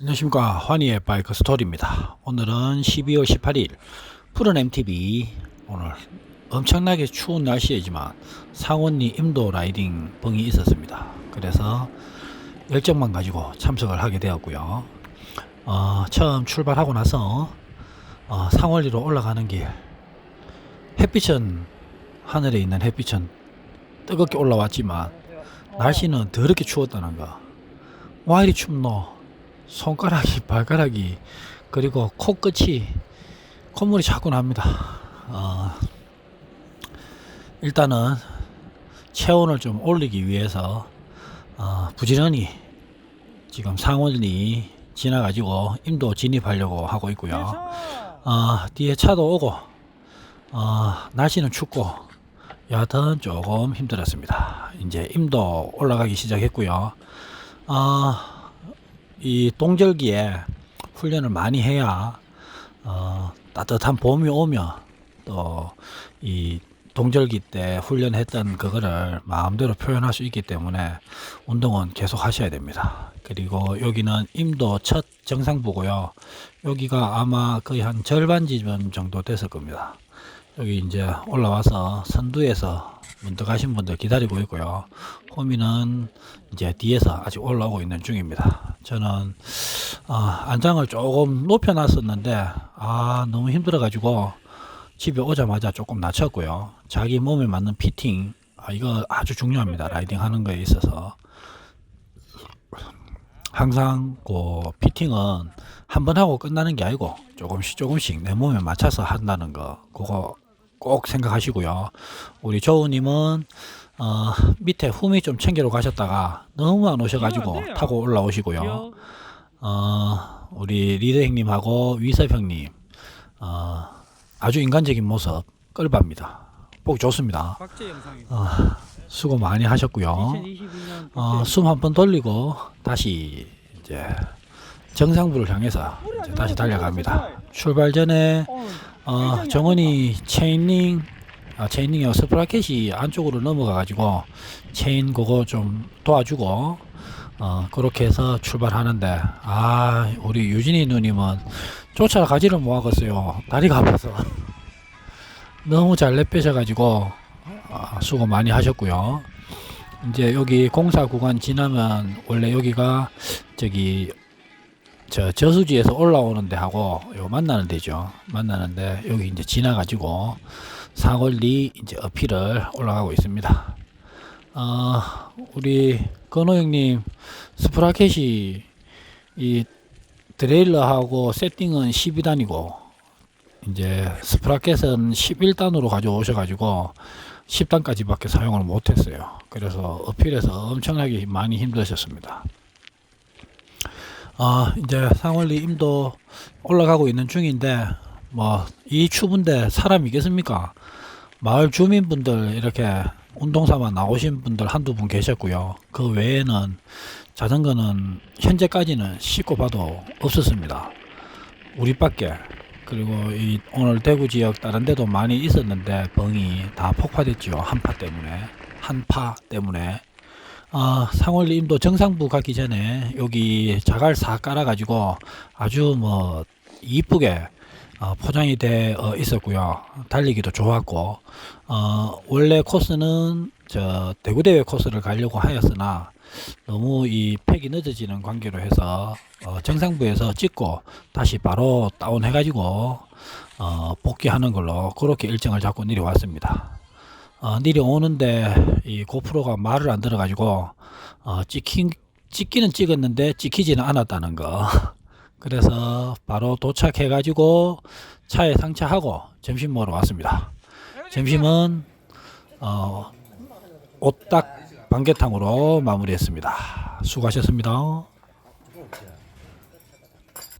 안녕하십니까. 환희의 바이크 스토리입니다. 오늘은 12월 18일 푸른 MTB 오늘 엄청나게 추운 날씨이지만 상원리 임도 라이딩 벙이 있었습니다. 그래서 열정만 가지고 참석을 하게 되었고요. 어, 처음 출발하고 나서 어, 상원리로 올라가는 길 햇빛은 하늘에 있는 햇빛은 뜨겁게 올라왔지만 날씨는 더럽게 추웠다는 거. 와 이리 춥노. 손가락이 발가락이 그리고 코끝이 콧물이 자꾸 납니다. 어, 일단은 체온을 좀 올리기 위해서 어, 부지런히 지금 상원리 지나가지고 임도 진입하려고 하고 있고요. 어, 뒤에 차도 오고 어, 날씨는 춥고 여하튼 조금 힘들었습니다. 이제 임도 올라가기 시작했고요. 어, 이 동절기에 훈련을 많이 해야 어, 따뜻한 봄이 오면 또 이 동절기 때 훈련했던 그거를 마음대로 표현할 수 있기 때문에 운동은 계속 하셔야 됩니다. 그리고 여기는 임도 첫 정상부고요. 여기가 아마 거의 한 절반 지점 정도 됐을 겁니다. 여기 이제 올라와서 선두에서 문득 가신 분들 기다리고 있고요. 호미는 이제 뒤에서 아직 올라오고 있는 중입니다. 저는 어, 안장을 조금 높여놨었는데 아 너무 힘들어가지고 집에 오자마자 조금 낮췄고요. 자기 몸에 맞는 피팅 아, 이거 아주 중요합니다. 라이딩 하는 거에 있어서 항상 그 피팅은 한 번 하고 끝나는 게 아니고 조금씩 조금씩 내 몸에 맞춰서 한다는 거 그거 꼭 생각하시고요. 우리 조우님은 어, 밑에 흠이 좀 챙기러 가셨다가 너무 안 오셔가지고 타고 올라오시고요. 어, 우리 리더 형님하고 위섭 형님 어, 아주 인간적인 모습 끌밥니다. 보기 좋습니다. 어, 수고 많이 하셨고요. 2022년 어, 숨 한 번 돌리고 다시 이제 정상부를 향해서 이제 다시 달려갑니다. 출발 전에 어, 정원이 체인링 아, 체인링이요 스프라켓이 안쪽으로 넘어가 가지고 체인 그거 좀 도와주고 어, 그렇게 해서 출발하는데 아 우리 유진이 누님은 쫓아가지를 못하겠어요 다리가 아파서. 너무 잘 내빼셔 가지고 아, 수고 많이 하셨고요. 이제 여기 공사 구간 지나면 원래 여기가 저기 저 저수지에서 올라오는 데하고 요 만나는 데죠. 만나는데 여기 이제 지나가지고 사골리 이제 어필을 올라가고 있습니다. 어, 우리 건호 형님 스프라켓이 이 드레일러하고 세팅은 12단이고 이제 스프라켓은 11단으로 가져오셔가지고 10단까지밖에 사용을 못했어요. 그래서 어필에서 엄청나게 많이 힘드셨습니다. 아, 이제 상월리 임도 올라가고 있는 중인데, 뭐, 이 추운데 사람 이겠습니까? 마을 주민분들 이렇게 운동 삼아 나오신 분들 한두 분 계셨고요. 그 외에는 자전거는 현재까지는 싣고 봐도 없었습니다. 우리밖에. 그리고 이 오늘 대구 지역 다른 데도 많이 있었는데 벙이 다 폭파됐죠. 한파 때문에. 한파 때문에. 아, 상월리 임도 정상부 가기 전에 여기 자갈 사 깔아가지고 아주 뭐 이쁘게 어, 포장이 돼 어, 있었고요. 달리기도 좋았고 어, 원래 코스는 저 대구대회 코스를 가려고 하였으나 너무 이 팩이 늦어지는 관계로 해서 어, 정상부에서 찍고 다시 바로 다운해가지고 어, 복귀하는 걸로 그렇게 일정을 잡고 내려왔습니다. 어, 내려오는데 이 고프로가 말을 안 들어가지고 어, 찍힌 찍기는 찍었는데 찍히지는 않았다는 거. 그래서 바로 도착해가지고 차에 상차하고 점심 먹으러 왔습니다. 점심은 어, 오딱 반개탕으로 마무리했습니다. 수고하셨습니다.